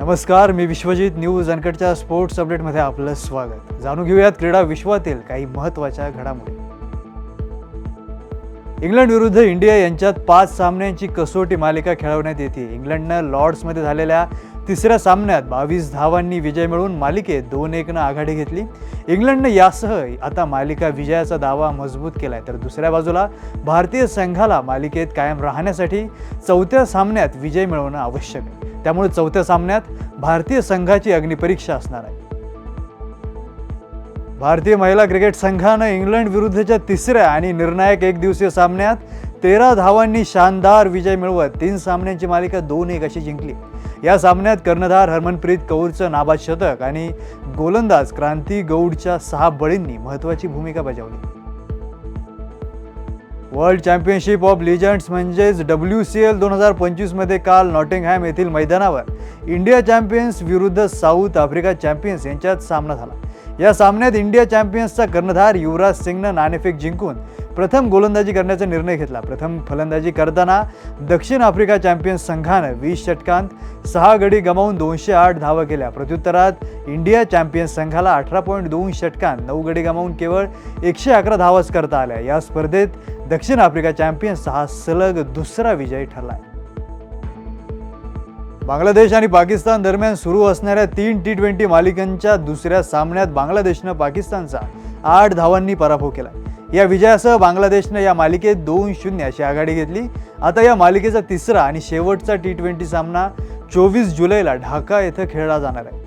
नमस्कार मी विश्वजित न्यूज अनकटच्या स्पोर्ट्स अपडेटमध्ये आपलं स्वागत. जाणून घेऊयात क्रीडा विश्वातील काही महत्त्वाच्या घडामोडी. इंग्लंड विरुद्ध इंडिया यांच्यात पाच सामन्यांची कसोटी मालिका खेळवण्यात येते. इंग्लंडनं लॉर्ड्समध्ये झालेल्या तिसऱ्या सामन्यात बावीस धावांनी विजय मिळवून मालिकेत दोन एकनं आघाडी घेतली. इंग्लंडनं यासह आता मालिका विजयाचा दावा मजबूत केलाय. तर दुसऱ्या बाजूला भारतीय संघाला मालिकेत कायम राहण्यासाठी चौथ्या सामन्यात विजय मिळवणं आवश्यक आहे. त्यामुळे चौथ्या सामन्यात भारतीय संघाची अग्निपरीक्षा असणार आहे. भारतीय महिला क्रिकेट संघानं इंग्लंड विरुद्धच्या तिसऱ्या आणि निर्णायक एक दिवसीय सामन्यात तेरा धावांनी शानदार विजय मिळवत तीन सामन्यांची मालिका दोन एक अशी जिंकली. या सामन्यात कर्णधार हरमनप्रीत कौरचं नाबाद शतक आणि गोलंदाज क्रांती गौडच्या सहा बळींनी महत्त्वाची भूमिका बजावली. वर्ल्ड चॅम्पियनशिप ऑफ लिजंड्स म्हणजेच डब्ल्यू सी एल दोन हजार पंचवीसमध्ये काल नॉटिंगहॅम येथील मैदानावर इंडिया चॅम्पियन्स विरुद्ध साऊथ आफ्रिका चॅम्पियन्स यांच्यात सामना झाला. या सामन्यात इंडिया चॅम्पियन्सचा कर्णधार युवराज सिंगनं नाणेफेक जिंकून प्रथम गोलंदाजी करण्याचा निर्णय घेतला. प्रथम फलंदाजी करताना दक्षिण आफ्रिका चॅम्पियन संघानं वीस षटकांत सहा गडी गमावून दोनशे आठ धावा केल्या. प्रत्युत्तरात इंडिया चॅम्पियन्स संघाला अठरा पॉईंट दोन षटकांत नऊ गडी गमावून केवळ एकशे अकरा धावाच करता आल्या. या स्पर्धेत दक्षिण आफ्रिका चॅम्पियन्स हा सलग दुसरा विजय ठरला बांगलादेश आणि पाकिस्तान दरम्यान सुरू असणाऱ्या तीन टी ट्वेंटी मालिकांच्या दुसऱ्या सामन्यात बांगलादेशनं पाकिस्तानचा आठ धावांनी पराभव केला. या विजयासह बांगलादेशनं या मालिकेत दोन शून्य अशी आघाडी घेतली. आता या मालिकेचा तिसरा आणि शेवटचा टी ट्वेंटी सामना चोवीस जुलैला ढाका येथे खेळला जाणार आहे.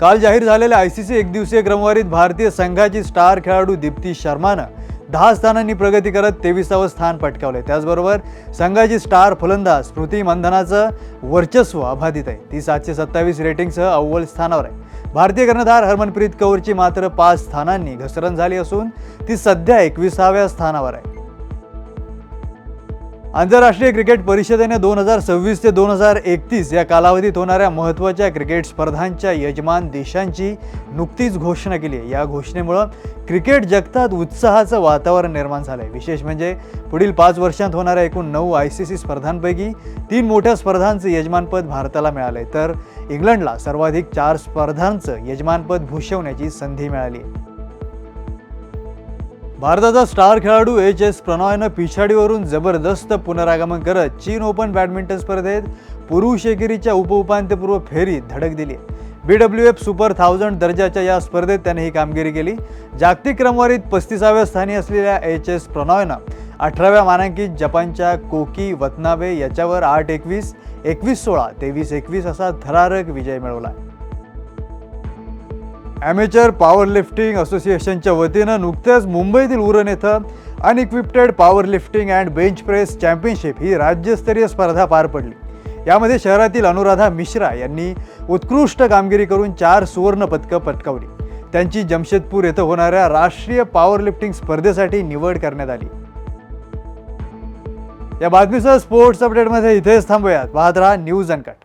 काल जाहीर झालेल्या आय सी सी एकदिवसीय क्रमवारीत भारतीय संघाची स्टार खेळाडू दीप्ती शर्मानं दहा स्थानांनी प्रगती करत तेविसावं स्थान पटकावले. त्याचबरोबर संघाची स्टार फलंदाज स्मृती मंधनाचं वर्चस्व अबाधित आहे. ती सातशे सत्तावीस रेटिंगसह अव्वल स्थानावर आहे. भारतीय कर्णधार हरमनप्रीत कौरची मात्र पाच स्थानांनी घसरण झाली असून ती सध्या एकविसाव्या स्थानावर आहे. आंतरराष्ट्रीय क्रिकेट परिषदेने दोन हजार सव्वीस ते दोन हजार एकतीस या कालावधीत होणाऱ्या महत्त्वाच्या क्रिकेट स्पर्धांच्या यजमान देशांची नुकतीच घोषणा केली आहे. या घोषणेमुळं क्रिकेट जगतात उत्साहाचं वातावरण निर्माण झालं आहे विशेष म्हणजे पुढील पाच वर्षांत होणाऱ्या एकूण नऊ आय सी सी स्पर्धांपैकी तीन मोठ्या स्पर्धांचं यजमानपद भारताला मिळालं आहे तर इंग्लंडला सर्वाधिक चार स्पर्धांचं यजमानपद भूषवण्याची संधी मिळाली. भारताचा स्टार खेळाडू एच एस प्रणॉयनं पिछाडीवरून जबरदस्त पुनरागमन करत चीन ओपन बॅडमिंटन स्पर्धेत पुरुष एकेरीच्या उपउपांत्यपूर्व फेरीत धडक दिली. B W F super thousand दर्जाच्या या स्पर्धेत त्याने ही कामगिरी केली. जागतिक क्रमवारीत पस्तीसाव्या स्थानी असलेल्या एच एस प्रणॉयनं अठराव्या मानांकित जपानच्या कोकी वतनाबे याच्यावर आठ एकवीस एकवीस सोळा तेवीस एकवीस असा थरारक विजय मिळवला. ॲमेचर पॉवर लिफ्टिंग असोसिएशनच्या वतीनं नुकत्याच मुंबईतील Uran येथं unequipped power lifting and bench press championship ही राज्यस्तरीय स्पर्धा पार पडली. यामध्ये शहरातील अनुराधा मिश्रा यांनी उत्कृष्ट कामगिरी करून चार सुवर्ण पदकं पटकावली. त्यांची जमशेदपूर येथे होणाऱ्या राष्ट्रीय पॉवर लिफ्टिंग स्पर्धेसाठी निवड करण्यात आली. या बातमीसह स्पोर्ट्स अपडेटमध्ये इथेच थांबूयात. पाहत राहा न्यूज अनकट.